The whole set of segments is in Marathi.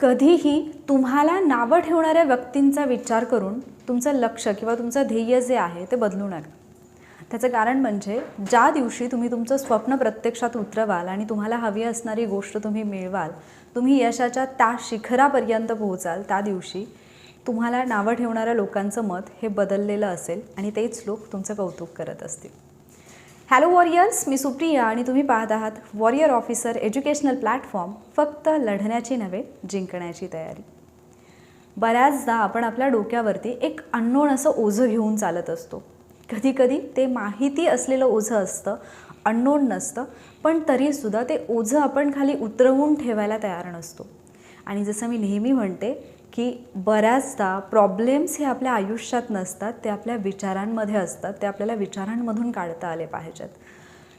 कधीही तुम्हाला नावं ठेवणाऱ्या व्यक्तींचा विचार करून तुमचं लक्ष किंवा तुमचं ध्येय जे आहे ते बदलू नका. त्याचं कारण म्हणजे ज्या दिवशी तुम्ही तुमचं स्वप्न प्रत्यक्षात उतरवाल आणि तुम्हाला हवी असणारी गोष्ट तुम्ही मिळवाल तुम्ही यशाच्या त्या शिखरापर्यंत पोहोचाल त्या दिवशी तुम्हाला नावं ठेवणाऱ्या लोकांचं मत हे बदललेलं असेल आणि तेच लोक तुमचं कौतुक करत असतील. हॅलो वॉरियर्स मी सुप्रिया आणि तुम्ही पाहत आहात वॉरियर ऑफिसर एज्युकेशनल प्लॅटफॉर्म फक्त लढण्याची नव्हे जिंकण्याची तयारी. बऱ्याचदा आपण आपल्या डोक्यावरती एक अननोन असं ओझं घेऊन चालत असतो. कधीकधी ते माहिती असलेलं ओझं असतं अननोन नसतं पण तरीसुद्धा ते ओझं आपण खाली उतरवून ठेवायला तयार नसतो. आणि जसं मी नेहमी म्हणते की बऱ्याचदा प्रॉब्लेम्स हे आपल्या आयुष्यात नसतात ते आपल्या विचारांमध्ये असतात ते आपल्याला विचारांमधून काढता आले पाहिजेत.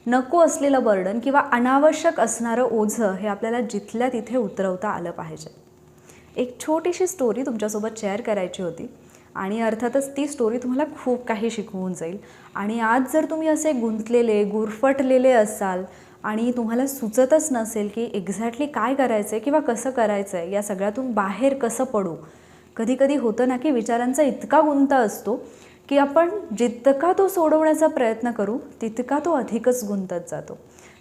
नको असलेलं बर्डन किंवा अनावश्यक असणारं ओझं हे आपल्याला जिथल्या तिथे उतरवता आलं पाहिजे. एक छोटीशी स्टोरी तुमच्यासोबत शेअर करायची होती आणि अर्थातच ती स्टोरी तुम्हाला खूप काही शिकवून जाईल. आणि आज जर तुम्ही असे गुंतलेले गुरफटलेले असाल आणि तुम्हाला सुचतच नसेल की एक्झॅक्टली काय करायचं आहे किंवा कसं करायचं आहे या सगळ्यातून बाहेर कसं पडू? कधी कधी होतं ना की विचारांचा इतका गुंता असतो की आपण जितका तो सोडवण्याचा प्रयत्न करू तितका तो अधिकच गुंतत जातो.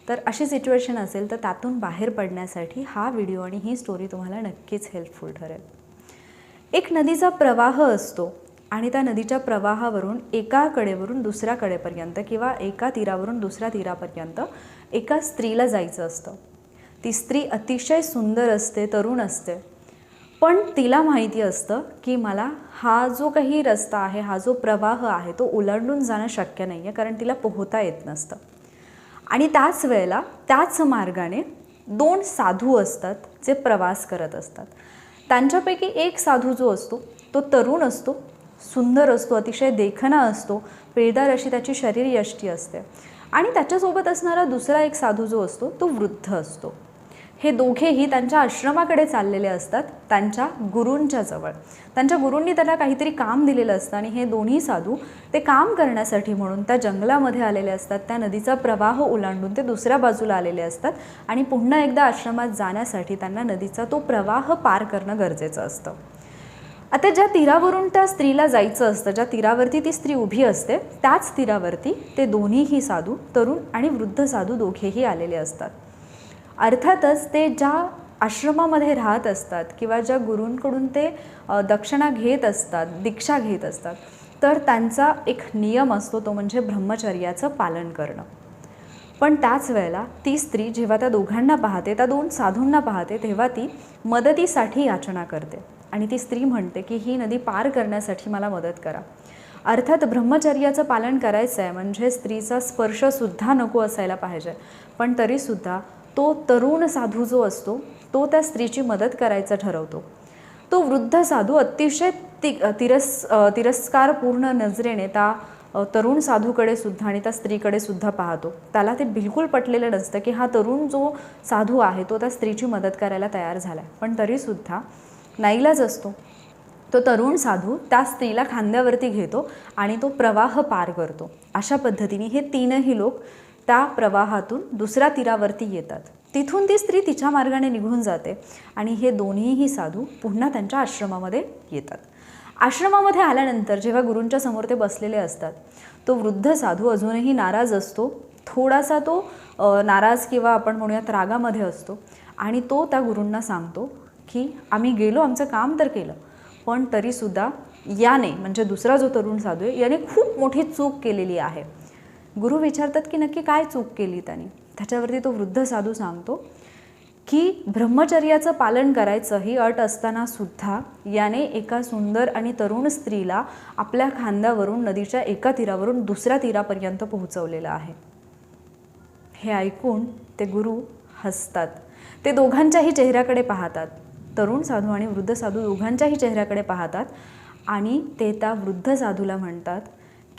तर अशी सिच्युएशन असेल तर त्यातून बाहेर पडण्यासाठी हा व्हिडिओ आणि ही स्टोरी तुम्हाला नक्कीच हेल्पफुल ठरेल. एक नदीचा प्रवाह असतो आणि त्या नदीच्या प्रवाहावरून एका कडेवरून दुसऱ्या कडेपर्यंत किंवा एका तीरावरून दुसऱ्या तीरापर्यंत एका स्त्रीला जायचं असतं. ती स्त्री अतिशय सुंदर असते तरुण असते. पण तिला माहिती असतं की मला हा जो काही रस्ता आहे हा जो प्रवाह आहे तो ओलांडून जाणं शक्य नाही आहे कारण तिला पोहता येत नसतं. आणि त्याच वेळेला त्याच मार्गाने दोन साधू असतात जे प्रवास करत असतात. त्यांच्यापैकी एक साधू जो असतो तो तरुण असतो सुंदर असतो अतिशय देखणा असतो पिळदार अशी त्याची शरीरयष्टी असते. आणि त्याच्यासोबत असणारा दुसरा एक साधू जो असतो तो वृद्ध असतो. हे दोघेही त्यांच्या आश्रमाकडे चाललेले असतात त्यांच्या गुरूंच्या जवळ. त्यांच्या गुरूंनी त्यांना काहीतरी काम दिलेलं असतं आणि हे दोन्ही साधू ते काम करण्यासाठी म्हणून त्या जंगलामध्ये आलेले असतात त्या नदीचा प्रवाह ओलांडून ते दुसऱ्या बाजूला आलेले असतात आणि पुन्हा एकदा आश्रमात जाण्यासाठी त्यांना नदीचा तो प्रवाह पार करणं गरजेचं असतं. आता ज्या तीरावरून त्या स्त्रीला जायचं असतं ज्या तीरावरती ती स्त्री उभी असते त्याच तीरावरती ते दोन्हीही साधू तरुण आणि वृद्ध साधू दोघेही आलेले असतात. अर्थातच ते ज्या आश्रमामध्ये राहत असतात किंवा ज्या गुरूंकडून ते दक्षिणा घेत असतात दीक्षा घेत असतात तर त्यांचा एक नियम असतो तो म्हणजे ब्रह्मचर्याचं पालन करणं. पण त्याच वेळेला ती स्त्री जेव्हा त्या दोघांना पाहते त्या दोन साधूंना पाहते तेव्हा ती मदतीसाठी याचना करते. आणि ती स्त्री म्हणते की ही नदी पार करण्यासाठी मला मदत करा. अर्थात ब्रह्मचर्याचं पालन करायचं आहे म्हणजे स्त्रीचा स्पर्शसुद्धा नको असायला पाहिजे. पण तरीसुद्धा तो तरुण साधू जो असतो तो त्या स्त्रीची मदत करायचं ठरवतो. तो वृद्ध साधू अतिशय ति तिरस तिरस्कारपूर्ण नजरेने त्या तरुण साधूकडे सुद्धा आणि त्या स्त्रीकडे सुद्धा पाहतो. त्याला ते बिलकुल पटलेलं नसतं की हा तरुण जो साधू आहे तो त्या स्त्रीची मदत करायला तयार झाला आहे पण तरीसुद्धा नाईलाज असतो. तो तरुण साधू त्या स्त्रीला खांद्यावरती घेतो आणि तो प्रवाह पार करतो. अशा पद्धतीने हे तीनही लोक त्या प्रवाहातून दुसऱ्या तीरावरती येतात. तिथून ती स्त्री तिच्या मार्गाने निघून जाते आणि हे दोन्हीही साधू पुन्हा त्यांच्या आश्रमामध्ये येतात. आश्रमामध्ये आल्यानंतर जेव्हा गुरूंच्या समोर ते बसलेले असतात तो वृद्ध साधू अजूनही नाराज असतो. थोडासा तो नाराज किंवा आपण म्हणूयात रागामध्ये असतो आणि तो त्या गुरूंना सांगतो की आम्ही गेलो आमचं काम तर केलं. पण तरीसुद्धा याने म्हणजे दुसरा जो तरुण साधू आहे याने खूप मोठी चूक केलेली आहे. गुरु विचारतात की नक्की काय चूक केली त्यांनी? त्याच्यावरती तो वृद्ध साधू सांगतो की ब्रह्मचर्याचं पालन करायचं ही अट असताना सुद्धा याने एका सुंदर आणि तरुण स्त्रीला आपल्या खांद्यावरून नदीच्या एका तीरावरून दुसऱ्या तीरापर्यंत पोहोचवलेलं आहे. हे ऐकून ते गुरु हसतात. ते दोघांच्याही चेहऱ्याकडे पाहतात. तरुण साधू आणि वृद्ध साधू दोघांच्याही चेहऱ्याकडे पाहतात आणि ते त्या वृद्ध साधूला म्हणतात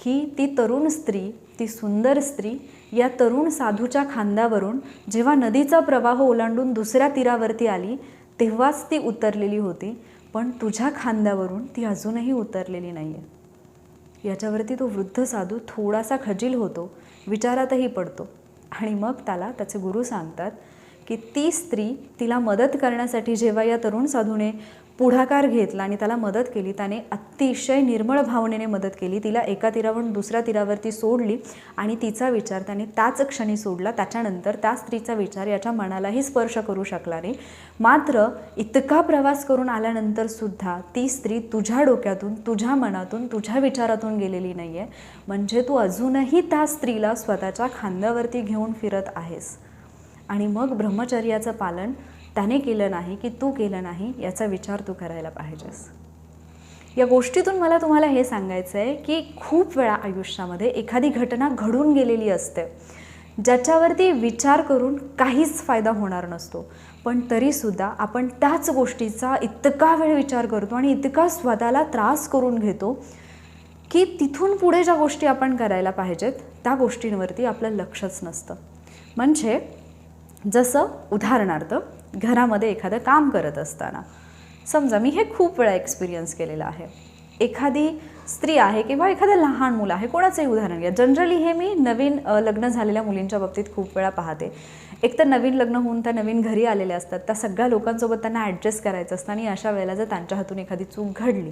की ती तरुण स्त्री ती सुंदर स्त्री या तरुण साधूच्या खांद्यावरून जेव्हा नदीचा प्रवाह ओलांडून दुसऱ्या तीरावरती आली तेव्हाच ती उतरलेली होती. पण तुझ्या खांद्यावरून ती अजूनही उतरलेली नाही आहे याच्यावरती तो वृद्ध साधू थोडासा खजील होतो विचारातही पडतो आणि मग त्याला त्याचे गुरु सांगतात की ती स्त्री तिला मदत करण्यासाठी जेव्हा या तरुण साधूने पुढाकार घेतला आणि त्याला मदत केली त्याने अतिशय निर्मळ भावनेने मदत केली तिला एका तीरावरून दुसऱ्या तीरावरती सोडली आणि तिचा विचार त्याने त्याच क्षणी सोडला. त्याच्यानंतर त्या स्त्रीचा विचार याच्या मनालाही स्पर्श करू शकला नाही. मात्र इतका प्रवास करून आल्यानंतर सुद्धा ती स्त्री तुझ्या डोक्यातून तुझ्या मनातून तुझ्या विचारातून गेलेली नाही आहे म्हणजे तू अजूनही त्या स्त्रीला स्वतःच्या खांद्यावरती घेऊन फिरत आहेस. आणि मग ब्रह्मचर्याचं पालन त्याने केलं नाही की तू केलं नाही याचा विचार तू करायला पाहिजेस. या गोष्टीतून मला तुम्हाला हे सांगायचं आहे की खूप वेळा आयुष्यामध्ये एखादी घटना घडून गेलेली असते ज्याच्यावरती विचार करून काहीच फायदा होणार नसतो. पण तरीसुद्धा आपण त्याच गोष्टीचा इतका वेळ विचार करतो आणि इतका स्वतःला त्रास करून घेतो की तिथून पुढे ज्या गोष्टी आपण करायला पाहिजेत त्या गोष्टींवरती आपलं लक्षच नसतं. म्हणजे जसं उदाहरणार्थ घरामध्ये एखादं काम करत असताना. समजा मी हे खूप वेळा एक्सपिरियन्स केलेलं आहे. एखादी स्त्री आहे किंवा एखादं लहान मुलं आहे कोणाचंही उदाहरण घ्या. जनरली हे मी नवीन लग्न झालेल्या मुलींच्या बाबतीत खूप वेळा पाहते. एक तर नवीन लग्न होऊन त्या नवीन घरी आलेल्या असतात. त्या सगळ्या लोकांसोबत त्यांना ॲडजस्ट करायचं असतं आणि अशा वेळेला जर त्यांच्या हातून एखादी चूक घडली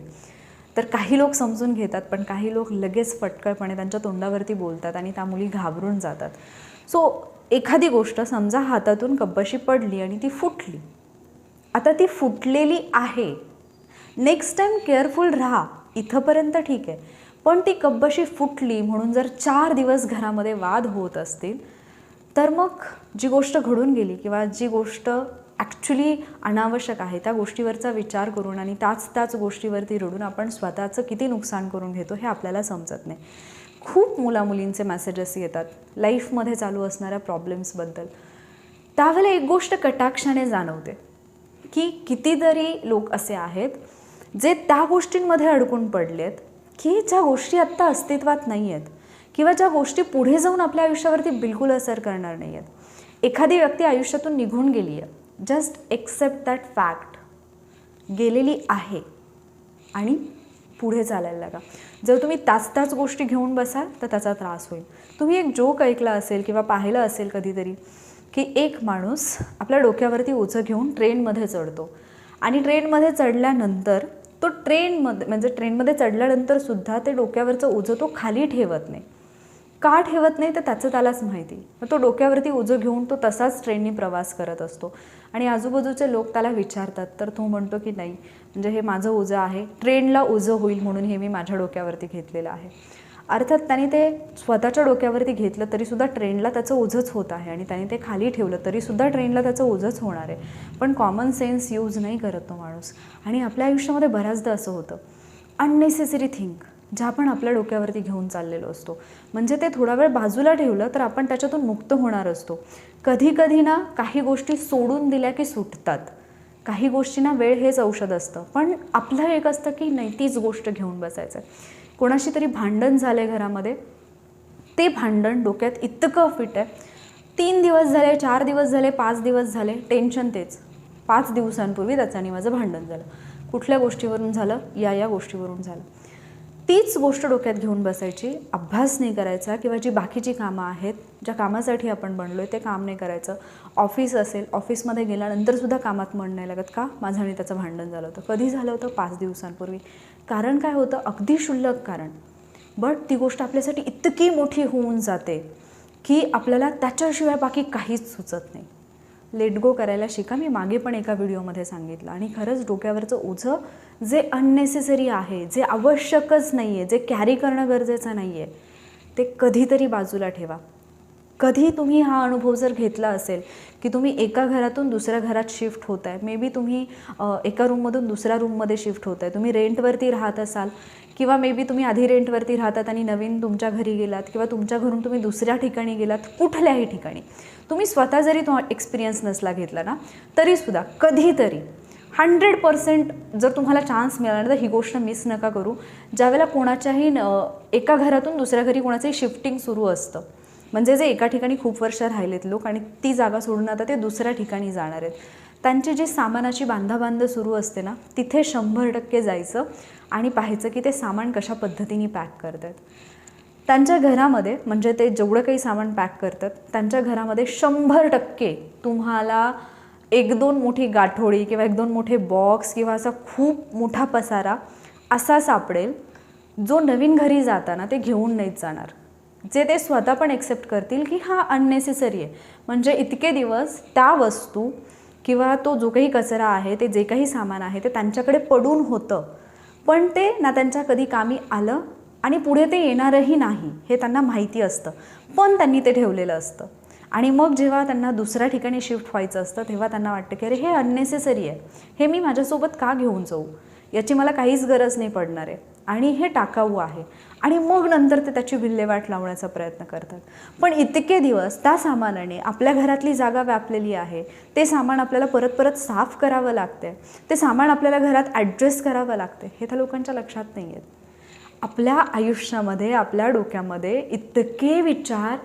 तर काही लोक समजून घेतात पण काही लोक लगेच फटकळपणे त्यांच्या तोंडावरती बोलतात आणि त्या मुली घाबरून जातात. सो एखादी गोष्ट समजा हातातून कब्बशी पडली आणि ती फुटली. आता ती फुटलेली आहे. नेक्स्ट टाईम केअरफुल राहा. इथंपर्यंत ठीक आहे. पण ती कब्बशी फुटली म्हणून जर चार दिवस घरामध्ये वाद होत असतील तर मग जी गोष्ट घडून गेली किंवा जी गोष्ट ॲक्च्युली अनावश्यक आहे त्या गोष्टीवरचा विचार करून आणि त्याच त्याच गोष्टीवरती रडून आपण स्वतःचं किती नुकसान करून घेतो हे आपल्याला समजत नाही. खूप मुलामुलींचे मेसेजेस येतात. लाईफमध्ये चालू असणाऱ्या प्रॉब्लेम्सबद्दल त्यावेळेला एक गोष्ट कटाक्षाने जाणवते की कितीतरी लोक असे आहेत जे त्या गोष्टींमध्ये अडकून पडले आहेत की ज्या गोष्टी आत्ता अस्तित्वात नाही आहेत किंवा ज्या गोष्टी पुढे जाऊन आपल्या आयुष्यावरती बिलकुल असर करणार नाही आहेत एखादी व्यक्ती आयुष्यातून निघून गेली आहे. जस्ट एक्सेप्ट दॅट फॅक्ट गेलेली आहे. आणि पुढे चालायला लागा. जर तुम्ही त्याच त्याच गोष्टी घेऊन बसाल तर त्याचा त्रास होईल. तुम्ही एक जोक ऐकला असेल किंवा पाहिलं असेल कधीतरी की एक माणूस आपल्या डोक्यावरती ओझं घेऊन ट्रेनमध्ये चढतो. आणि ट्रेनमध्ये चढल्यानंतर तो ट्रेनमध्ये म्हणजे ट्रेनमध्ये चढल्यानंतरसुद्धा ते डोक्यावरचं ओझं तो खाली ठेवत नाही. का ठेवत नाही तर त्याचं त्यालाच माहिती. मग तो डोक्यावरती ओझं घेऊन तो तसाच ट्रेननी प्रवास करत असतो. आणि आजूबाजूचे लोक त्याला विचारतात तर तो म्हणतो की नाही म्हणजे हे माझं ओझं आहे ट्रेनला ओझं होईल म्हणून हे मी माझ्या डोक्यावरती घेतलेलं आहे. अर्थात त्याने ते स्वतःच्या डोक्यावरती घेतलं तरीसुद्धा ट्रेनला त्याचं ओझंच होत आहे. आणि त्याने ते खाली ठेवलं तरीसुद्धा ट्रेनला त्याचं ओझंच होणार आहे. पण कॉमन सेन्स यूज नाही करत तो माणूस. आणि आपल्या आयुष्यामध्ये बऱ्याचदा असं होतं. अननेसेसरी थिंक ज्या आपण आपल्या डोक्यावरती घेऊन चाललेलो असतो. म्हणजे ते थोडा वेळ बाजूला ठेवलं तर आपण त्याच्यातून मुक्त होणार असतो. कधी कधी ना काही गोष्टी सोडून दिल्या की सुटतात. काही गोष्टींना वेळ हेच औषध असतं. पण आपलं एक असतं की नाही तीच गोष्ट घेऊन बसायचं. कोणाशी तरी भांडण झालं आहे घरामध्ये. ते भांडण डोक्यात इतकं फिट आहे. तीन दिवस झाले चार दिवस झाले पाच दिवस झाले टेन्शन तेच. पाच दिवसांपूर्वी त्याचं आणि माझं भांडण झालं. कुठल्या गोष्टीवरून झालं? या या गोष्टीवरून झालं. तीच गोष्ट डोक्यात घेऊन बसायची अभ्यास नाही करायचा किंवा जी बाकीची कामं आहेत ज्या कामासाठी आपण बनलो आहे ते काम नाही करायचं. ऑफिस असेल ऑफिसमध्ये गेल्यानंतरसुद्धा कामात मन नाही लागत. का? माझं आणि त्याचं भांडण झालं होतं. कधी झालं होतं? पाच दिवसांपूर्वी. कारण काय होतं? अगदी क्षुल्लक कारण. बट ती गोष्ट आपल्यासाठी इतकी मोठी होऊन जाते की आपल्याला त्याच्याशिवाय बाकी काहीच सुचत नाही. लेट गो करायला शिका. मी मागे पण एका व्हिडिओमध्ये सांगितलं. आणि खरंच डोक्यावरचं ओझं जे अननेसेसरी आहे जे आवश्यकच नाही आहे जे कॅरी करणं गरजेचं नाही आहे ते कधीतरी बाजूला ठेवा. कधी तुम्ही हा अनुभव जर घेतला असेल की तुम्ही एका घरातून दुसऱ्या घरात शिफ्ट होत आहे मे बी तुम्ही एका रूममधून दुसऱ्या रूममध्ये शिफ्ट होत आहे तुम्ही रेंटवरती राहत असाल किंवा मे बी तुम्ही आधी रेंटवरती राहतात आणि नवीन तुमच्या घरी गेलात किंवा तुमच्या घरून तुम्ही दुसऱ्या ठिकाणी गेलात कुठल्याही ठिकाणी. तुम्ही स्वतः जरी तो एक्सपिरियन्स नसला घेतला ना तरीसुद्धा कधीतरी हंड्रेड पर्सेंट जर तुम्हाला चान्स मिळाला ना तर ही गोष्ट मिस नका करू. ज्यावेळेला कोणाच्याही एका घरातून दुसऱ्या घरी कोणाचंही शिफ्टिंग सुरू असतं म्हणजे जे एका ठिकाणी खूप वर्ष राहिलेत लोक आणि ती जागा सोडून आता ते दुसऱ्या ठिकाणी जाणार आहेत. त्यांची जी सामानाची बांधाबांध सुरू असते ना तिथे शंभर टक्के जायचं आणि पाहायचं की ते सामान कशा पद्धतीने पॅक करतात. त्यांच्या घरामध्ये म्हणजे ते जेवढं काही सामान पॅक करतात त्यांच्या घरामध्ये शंभर टक्के तुम्हाला एक दोन मोठी गाठोडी किंवा एक दोन मोठे बॉक्स किंवा असा खूप मोठा पसारा असा सापडेल जो नवीन घरी जाताना ते घेऊन नाहीत जाणार. जे ते स्वतः पण एक्सेप्ट करतील की हा अननेसेसरी आहे. म्हणजे इतके दिवस त्या वस्तू किंवा तो जो काही कचरा आहे ते जे काही सामान आहे ते त्यांच्याकडे पडून होतं. पण ते ना त्यांच्या कधी कामी आलं आणि पुढे ते येणारही नाही हे त्यांना माहिती असतं. पण त्यांनी ते ठेवलेलं असतं. आणि मग जेव्हा त्यांना दुसऱ्या ठिकाणी शिफ्ट व्हायचं असतं तेव्हा त्यांना वाटतं की अरे हे अननेसेसरी आहे. हे मी माझ्यासोबत का घेऊन जाऊ? याची मला काहीच गरज नाही पडणार आहे. आणि हे टाकाऊ आहे. आणि मग नंतर ते त्याची विल्हेवाट लावण्याचा प्रयत्न करतात. पण इतके दिवस त्या सामानाने आपल्या घरातली जागा व्यापलेली आहे. ते सामान आपल्याला परत परत साफ करावं लागते ते सामान आपल्याला घरात ॲडजस्ट करावं लागते हे त्या लोकांच्या लक्षात नाही आहेत आपल्या आयुष्यामध्ये आपल्या डोक्यामध्ये इतके विचार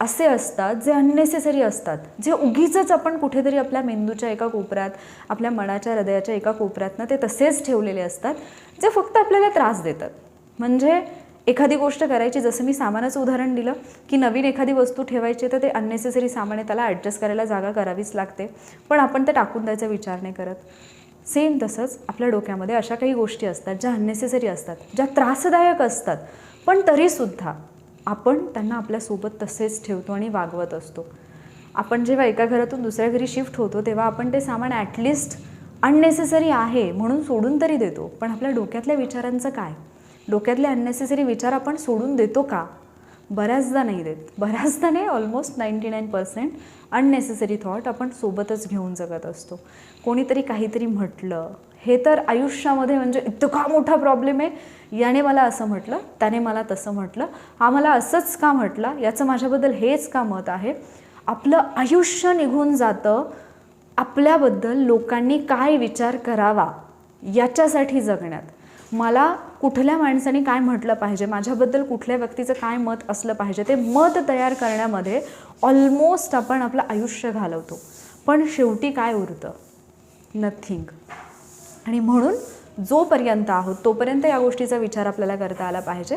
असे असतात जे अननेसेसरी असतात. जे उगीचंच आपण कुठेतरी आपल्या मेंदूच्या एका कोपऱ्यात आपल्या मनाच्या हृदयाच्या एका कोपऱ्यातनं ते तसेच ठेवलेले असतात जे फक्त आपल्याला त्रास देतात. म्हणजे एखादी गोष्ट करायची जसं मी सामानाचं उदाहरण दिलं की नवीन एखादी वस्तू ठेवायची तर ते अननेसेसरी सामान आहे त्याला ॲडजस्ट करायला जागा करावीच लागते. पण आपण ते टाकून द्यायचा विचार नाही करत. सेम तसंच आपल्या डोक्यामध्ये अशा काही गोष्टी असतात ज्या अननेसेसरी असतात ज्या त्रासदायक असतात. पण तरीसुद्धा आपण त्यांना आपल्यासोबत तसेच ठेवतो आणि वागवत असतो. आपण जेव्हा एका घरातून दुसऱ्या घरी शिफ्ट होतो तेव्हा आपण ते सामान ॲटलिस्ट अननेसेसरी आहे म्हणून सोडून तरी देतो. पण आपल्या डोक्यातल्या विचारांचं काय? डोक्यातले अननेसेसरी विचार आपण सोडून देतो का? बऱ्याचदा नाही देत. बऱ्याचदा नाही almost ninety nine percent unnecessary thought आपण सोबतच घेऊन जगत असतो. कोणीतरी काहीतरी म्हटलं हे तर आयुष्यामध्ये म्हणजे इतका मोठा प्रॉब्लेम आहे. याने मला असं म्हटलं त्याने मला तसं म्हटलं हा मला असंच का म्हटला? याचं माझ्याबद्दल हेच का मत आहे? आपलं आयुष्य निघून जातं. आपल्याबद्दल लोकांनी काय विचार करावा? याच्यासाठी जगण्यात. मला कुठल्या माणसाने काय म्हटलं पाहिजे माझ्याबद्दल कुठल्या व्यक्तीचं काय मत असलं पाहिजे ते मत तयार करण्यामध्ये ऑलमोस्ट आपण आपलं आयुष्य घालवतो. पण शेवटी काय उरतं? नथिंग आणि म्हणून जोपर्यंत आहोत तोपर्यंत या गोष्टीचा विचार आपल्याला करता आला पाहिजे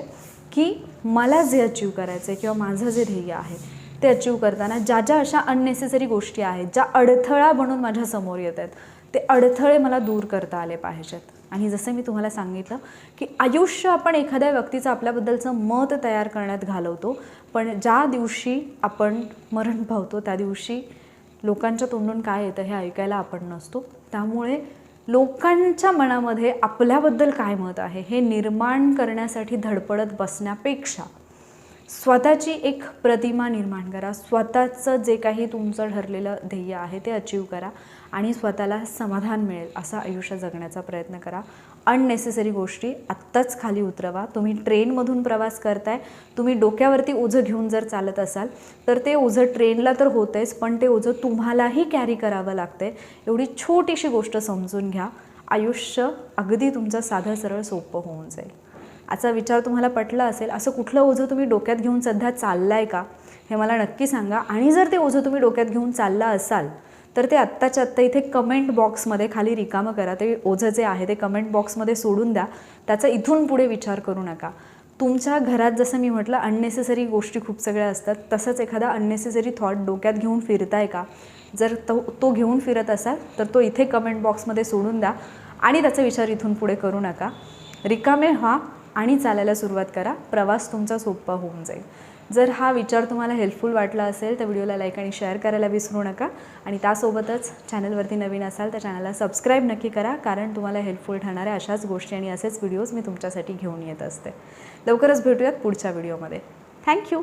की मला जे अचीव करायचं आहे किंवा माझं जे ध्येय आहे ते अचीव करताना ज्या ज्या अशा अननेसेसरी गोष्टी आहेत ज्या अडथळा बनून माझ्यासमोर येत आहेत ते अडथळे मला दूर करता आले पाहिजेत. आणि जसं मी तुम्हाला सांगितलं की आयुष्य आपण एखाद्या व्यक्तीचं आपल्याबद्दलचं मत तयार करण्यात घालवतो पण ज्या दिवशी आपण मरण पावतो त्या दिवशी लोकांच्या तोंडून काय येतं हे ऐकायला आपण नसतो. त्यामुळे लोकांच्या मनामध्ये आपल्याबद्दल काय मत आहे हे निर्माण करण्यासाठी धडपडत बसण्यापेक्षा स्वतःची एक प्रतिमा निर्माण करा. स्वतःचं जे काही तुमचं ठरलेलं ध्येय आहे ते अचीव करा आणि स्वतःला समाधान मिळेल असं आयुष्य जगण्याचा प्रयत्न करा. अननेसेसरी गोष्टी आत्ताच खाली उतरवा. तुम्ही ट्रेनमधून प्रवास करताय. तुम्ही डोक्यावरती ओझं घेऊन जर चालत असाल तर ते ओझं ट्रेनला तर होतेच पण ते ओझं तुम्हालाही कॅरी करावं लागते एवढी छोटीशी गोष्ट समजून घ्या. आयुष्य अगदी तुमचं साधं सरळ सोपं होऊन जाईल. आजचा विचार तुम्हाला पटला असेल असं कुठलं ओझं तुम्ही डोक्यात घेऊन सध्या चाललाय का? हे मला नक्की सांगा. आणि जर ते ओझं तुम्ही डोक्यात घेऊन चालला असाल तर ते आत्ताच्या आत्ता इथे कमेंट बॉक्समध्ये खाली रिकामं करा. ते ओझं जे आहे ते कमेंट बॉक्समध्ये सोडून द्या. त्याचा इथून पुढे विचार करू नका. तुमच्या घरात जसं मी म्हटलं अननेसेसरी गोष्टी खूप सगळ्या असतात. तसंच एखादा अननेसेसरी थॉट डोक्यात घेऊन फिरताय का? जर तो तो घेऊन फिरत असाल तर तो इथे कमेंट बॉक्समध्ये सोडून द्या. आणि त्याचा विचार इथून पुढे करू नका. रिकामे व्हा. आणि चालायला सुरुवात करा. प्रवास तुमचा सोपा होऊन जाईल. जर हा विचार तुम्हाला हेल्पफुल वाटला असेल तर व्हिडिओला लाईक आणि शेअर करायला विसरू नका. आणि त्यासोबतच चॅनलवरती नवीन असाल तर चॅनलला सबस्क्राईब नक्की करा. कारण तुम्हाला हेल्पफुल ठरणाऱ्या अशाच गोष्टी आणि असेच व्हिडिओज मी तुमच्यासाठी घेऊन येत असते. लवकरच भेटूयात पुढच्या व्हिडिओमध्ये थँक्यू